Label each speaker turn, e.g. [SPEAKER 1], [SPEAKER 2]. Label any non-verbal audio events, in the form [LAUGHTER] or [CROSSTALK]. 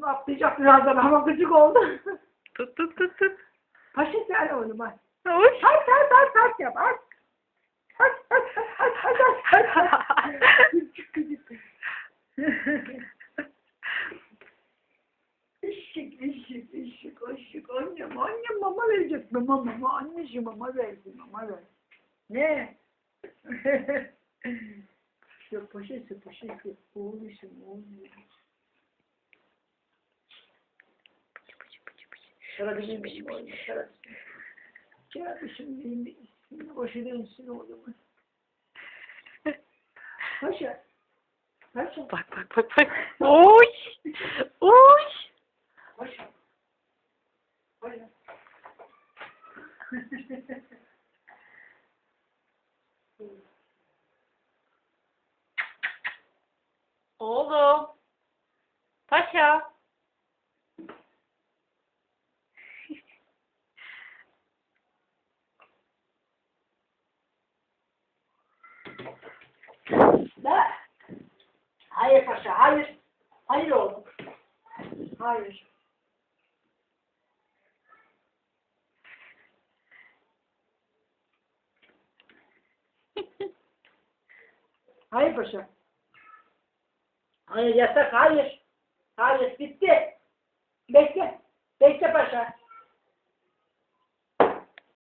[SPEAKER 1] Şimdi atlayacak birazdan ama gıcık oldu. [LAUGHS]
[SPEAKER 2] Tut tut tut tut.
[SPEAKER 1] Paşa sen oğlum hadi.
[SPEAKER 2] Oy.
[SPEAKER 1] Hadi hadi hadi hadi yap hadi. Hadi hadi hadi hadi hadi. Gıcık gıcık. Işık, ışık, ışık, ışık. Annem, annem mama verecek. Mama, mama, anneciğim mama verdi, mama ver. Ne? [LAUGHS] Yok poşeti, poşeti. Oğluşum, oğluşum. Kardeşim benim oğlum, kardeşim. Kardeşim benim de ismini. Paşa. Paşa.
[SPEAKER 2] Bak bak bak bak. Oy. Oy.
[SPEAKER 1] Paşa. Paşa.
[SPEAKER 2] Oğlum. Paşa.
[SPEAKER 1] Ne? Hayır paşa, hayır. Hayır oğlum. Hayır. [LAUGHS] Hayır paşa. Hayır yasak, hayır. Hayır, bitti. Bekle. Bekle paşa.